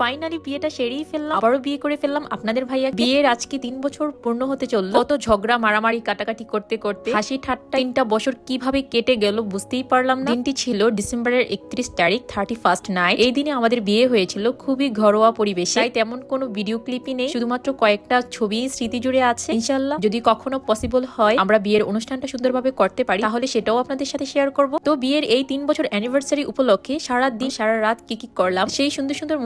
Finally বিয়েটা সেরেই ফেললাম, আবারও বিয়ে করে ফেললাম। আপনাদের ভাইয়া বিয়ের আজকে তিন বছর পূর্ণ হতে চলল। কত ঝগড়া, মারামারি, কাটাকাটি করতে করতে হাসি ঠাট্টা, তিনটা বছর কীভাবে কেটে গেল বুঝতেই পারলাম না। দিনটি ছিল ডিসেম্বরের একত্রিশ তারিখ থার্টি ফার্স্ট নাইট এই দিনে আমাদের বিয়ে হয়েছিল খুবই ঘরোয়া পরিবেশে। তাই তেমন কোনো ভিডিও ক্লিপই নেই, শুধুমাত্র কয়েকটা ছবি স্মৃতি জুড়ে আছে। ইনশাল্লাহ যদি কখনো পসিবল হয়, আমরা বিয়ের অনুষ্ঠানটা সুন্দরভাবে করতে পারি। তাহলে সেটাও আপনাদের সাথে শেয়ার করব। তো বিয়ের এই তিন বছর অ্যানিভার্সারি উপলক্ষে সারা দিন সারা রাত কি কি করলাম, সেই সুন্দর সুন্দর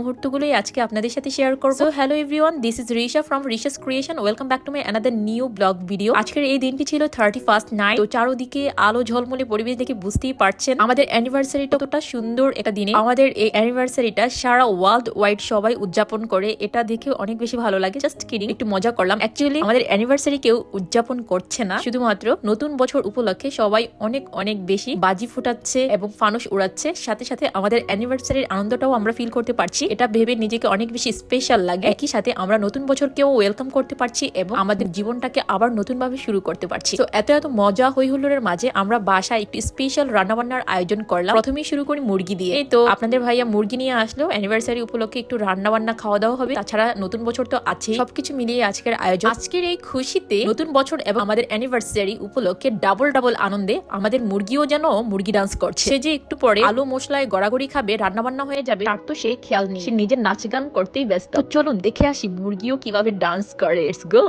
মুহূর্তগুলোই আজকে আপনাদের সাথে শেয়ার করব। Hello everyone this is Risha from Risha's creation welcome back to my another new blog video আজকের এই দিনটি ছিল থার্টি ফার্স্ট নাইট তো চারোদিকে আলো ঝলমলে পরিবেশ দেখে বুঝতেই পারছেন আমাদের অ্যানিভার্সারিটা কতটা সুন্দর একটা দিনে। আমাদের এই অ্যানিভার্সারিটা সারা ওয়ার্ল্ড ওয়াইড সবাই উদযাপন করে এটা দেখে অনেক বেশি ভালো লাগে। জাস্ট কিডিং একটু মজা করলাম। অ্যাকচুয়ালি আমাদের অ্যানিভার্সারি কেউ উদযাপন করছে না। শুধুমাত্র নতুন বছর উপলক্ষে সবাই অনেক অনেক বেশি বাজি ফুটাচ্ছে এবং ফানুস উড়াচ্ছে। সাথে সাথে আমাদের অ্যানিভার্সারির আনন্দটাও আমরা ফিল করতে পারছি। এটা ভেবে নিজেকে অনেক বেশি স্পেশাল লাগে। একই সাথে আমরা নতুন বছরকেও ওয়েলকাম করতে পারছি এবং আমাদের জীবনটাকে আবার নতুন ভাবে শুরু করতে পারছি। তো এত এত মজা হই হুল্লোড়ের মাঝে আমরা বাসায় একটি স্পেশাল রান্নাবান্নার আয়োজন করলাম। প্রথমেই শুরু করি মুরগি দিয়ে। তো আপনাদের ভাইয়া মুরগি নিয়ে আসলো। অ্যানিভার্সারি উপলক্ষে একটু রান্না বান্না খাওয়া দাওয়া হবে। তাছাড়া নতুন বছর তো আছে সবকিছু মিলিয়ে আজকের আয়োজন। আজকের এই খুশিতে নতুন বছর এবং আমাদের অ্যানিভার্সারি উপলক্ষে ডাবল ডাবল আনন্দে আমাদের মুরগিও যেন মুরগি ডান্স করছে। সে যে একটু পরে আলু মশলায় গড়াগড়ি খাবে রান্না বান্না হয়ে যাবে, তার তো সে খেয়াল নেই। সে নিজের নাচ গান করতেই ব্যস্ত। চলুন দেখে আসি মুরগিও কীভাবে ডান্স করে ইটস গো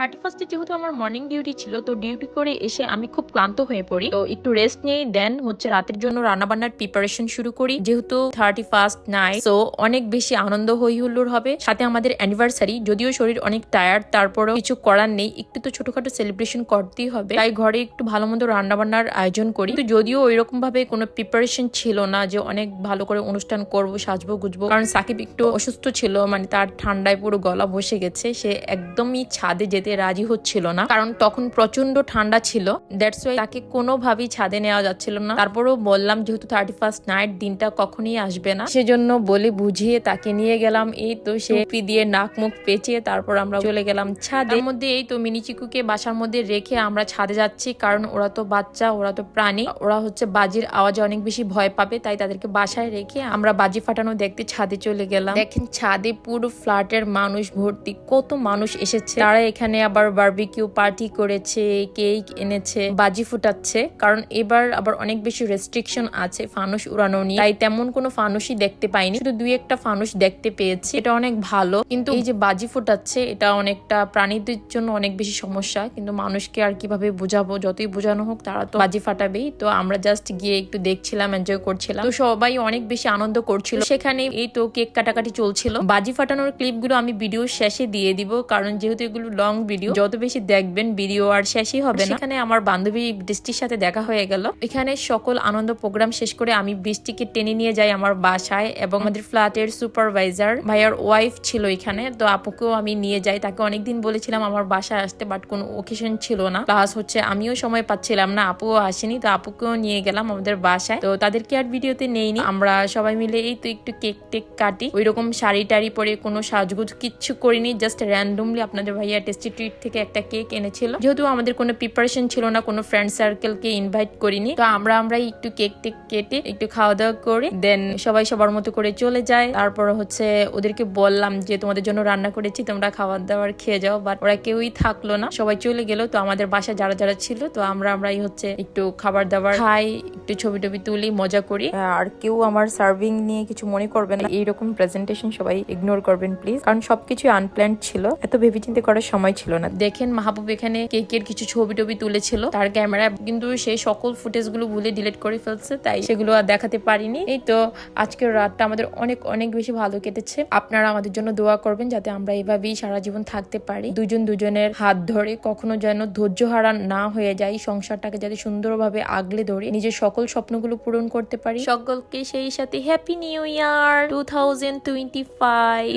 থার্টি ফার্স্টে যেহেতু আমার মর্নিং ডিউটি ছিল, তো ডিউটি করে এসে আমি খুব ক্লান্ত হয়ে পড়ি। তো একটু রেস্ট নিয়ে দেন হচ্ছে রাতের জন্য রান্নাবান্নার প্রিপারেশন শুরু করি। যেহেতু থার্টি ফার্স্ট নাইট তো অনেক বেশি আনন্দ হই হুল্লোর হবে। সাথে আমাদের অ্যানিভার্সারি যদিও শরীর অনেক টায়ার্ড তারপরেও কিছু করার নেই। একটু তো ছোটখাটো সেলিব্রেশন করতেই হবে। তাই ঘরে একটু ভালো মন্দ রান্নাবান্নার আয়োজন করি। কিন্তু যদিও ওইরকম ভাবে কোনো প্রিপারেশন ছিল না যে অনেক ভালো করে অনুষ্ঠান করব, সাজবো, গুজবো। কারণ সাকিব একটু অসুস্থ ছিল মানে তার ঠান্ডায় পুরো গলা বসে গেছে। সে একদমই ছাদে যেতে রাজি হচ্ছিল না। কারণ তখন প্রচণ্ড ঠান্ডা ছিল। দ্যাটস ওয়াই তাকে কোনোভাবেই ছাদে নেওয়া যাচ্ছিল না। তারপরেও বললাম, যেহেতু থার্টি ফার্স্ট নাইট দিনটা কখনই আসবে না। সেজন্য বলে বুঝিয়ে তাকে নিয়ে গেলাম। এই তো সে দিয়ে নাক মুখ পেঁচিয়ে তারপর আমরা চলে গেলাম ছাদে। এর মধ্যে এই তো মিনি চিকুকে বাসার মধ্যে রেখে আমরা ছাদে যাচ্ছি। কারণ ওরা তো বাচ্চা, ওরা তো প্রাণী। ওরা হচ্ছে বাজির আওয়াজে অনেক বেশি ভয় পাবে। তাই তাদেরকে বাসায় রেখে আমরা বাজি ফাটানো দেখতে ছাদে চলে গেলাম। দেখেন ছাদে পুরো ফ্ল্যাটের মানুষ ভর্তি। কত মানুষ এসেছে। তারা এখানে আবার বার্বিকিউ পার্টি করেছে কেক এনেছে, বাজি ফুটাচ্ছে। কারণ এবার আবার অনেক বেশি রেস্ট্রিকশন আছে ফানুস উড়ানো নিয়ে। তাই তেমন কোনো ফানুসই দেখতে পাইনি। শুধু দুই একটা ফানুস দেখতে পেয়েছি। এটা অনেক ভালো। কিন্তু এই যে বাজি ফুটাচ্ছে, এটা অনেকটা প্রাণীদের জন্য অনেক বেশি সমস্যা। কিন্তু মানুষকে আর কীভাবে বোঝাবো? যতই বোঝানো হোক, তারা তো বাজি ফাটাবেই। তো আমরা জাস্ট গিয়ে একটু দেখছিলাম এনজয় করছিলাম। তো সবাই অনেক বেশি আনন্দ করছিল। সেখানে এই তো কেক কাটাকাটি চলছিল। বাজি ফাটানোর ক্লিপগুলো আমি ভিডিও শেষে দিয়ে দিব। কারণ যেহেতু এগুলো লং ভিডিও। যত বেশি দেখবেন ভিডিও আর শেষই হবে না। এখানে আমার বান্ধবী বৃষ্টির সাথে দেখা হয়ে গেল। এখানে সকল আনন্দ প্রোগ্রাম শেষ করে আমি বৃষ্টিকে টেনে নিয়ে যাই আমার বাসায় এবং আমাদের ফ্ল্যাটের সুপারভাইজার ভাইয়ার ওয়াইফ ছিল এখানে তো আপুকেও আমি নিয়ে যাই। তাকে অনেকদিন বলেছিলাম আমার বাসায় আসতে বাট কোনো ওকেশন ছিল না। প্লাস হচ্ছে আমিও সময় পাচ্ছিলাম না আপুও আসেনি তো আপুকেও নিয়ে গেলাম আমাদের বাসায়। তো তাদেরকে আর ভিডিওতে নেইনি। আমরা সবাই মিলে এই তো একটু কেক টেক কাটি। ওই রকম শাড়ি টাড়ি পরে কোনো সাজগুজ কিচ্ছু করিনি জাস্ট র্যান্ডমলি আপনাদের ভাইয়া টেস্টি ট্রিট থেকে একটা কেক এনেছিল। যেহেতু আমাদের কোনো প্রিপারেশন ছিল না, কোনো ফ্রেন্ড সার্কেলকে ইনভাইট করিনি, তো আমরা আমরা একটু কেক টেক কেটে একটু খাওয়া দাওয়া করে। দেন সবাই সবার মতো করে চলে যায়। তারপর হচ্ছে ওদেরকে বললাম যে, তোমাদের জন্য রান্না করেছি, তোমরা খাবার দাবার খেয়ে যাও। বাট ওরা কেউই থাকল না। সবাই চলে গেল, তো আমাদের বাসায় যারা যারা ছিল, তো আমরা আমরাই হচ্ছে একটু খাবার দাবার খাই, একটু ছবি টবি তুলি, মজা করি। আর কেউ আমার সার্ভিং নিয়ে কিছু মনে করবে না। এইরকম প্রেজেন্টেশন সবাই ইগনোর করবেন প্লিজ কারণ সবকিছু আনপ্ল্যান্ড ছিল। এত ভেবেচিন্তে করার সময় ছিল না। দেখেন মাহবুব এখানে কেকের কিছু ছবি টবি তুলেছিল। তার ক্যামেরা কিন্তু সেই সকল ফুটেজগুলো ভুলে ডিলিট করে ফেলছে, তাই সেগুলো আর দেখাতে পারিনি। এই তো আজকের রাতটা আমাদের অনেক অনেক বেশি ভালো কেটেছে। আপনারা আমাদের জন্য দোয়া করবেন যাতে আমরা এভাবেই সারা জীবন থাকতে পারি। দুজন দুজনের হাত ধরে কখনো যেন ধৈর্য হারা না হয়ে যায়, সংসারটাকে যাতে সুন্দরভাবে আগলে ধরে নিজের সকল স্বপ্নগুলো পূরণ করতে পারি। সকলকে সেই সাথে হ্যাপি নিউ ইয়ার টু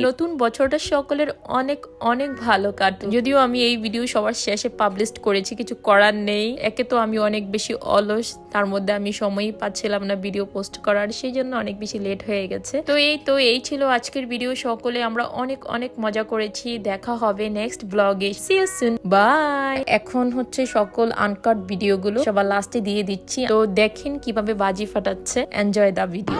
নতুন বছরটা সকলের অনেক অনেক ভালো কাটুন যদিও আমি এই ভিডিও সবার শেষে পাবলিশ করেছি, কিছু করার নেই। একে তো আমি অনেক বেশি অলস, তার মধ্যে আমি সময়ই পাচ্ছিলাম না ভিডিও পোস্ট করার, সেই জন্য অনেক বেশি লেট হয়ে গেছে। তো এই তো এই ছিল আজকের ভিডিও সকলে আমরা অনেক অনেক মজা করেছি। দেখা হবে নেক্সট ব্লগে সি বাই এখন হচ্ছে সকল আনকাট ভিডিওগুলো সবার লাস্টে দিয়ে দিচ্ছি। তো দেখেন কীভাবে বাজি ফাটাচ্ছে। এনজয় দা ভিডিও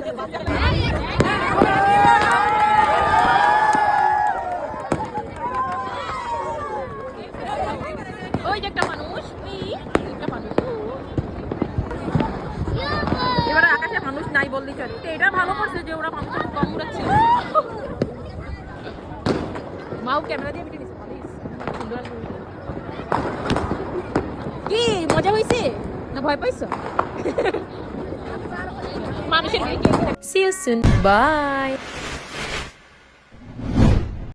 ওই যে একটা মানুষ ওই একটা মানুষ এবারে আকাশে মানুষ নাই বললি চলে তো এটা ভালো করছে যে ওরা মানুষ কম উড়াচ্ছে মাও ক্যামেরা দিয়ে ভিডিও। কি মজা হয়েছে না ভয় পাইছো মানুষের. Bye.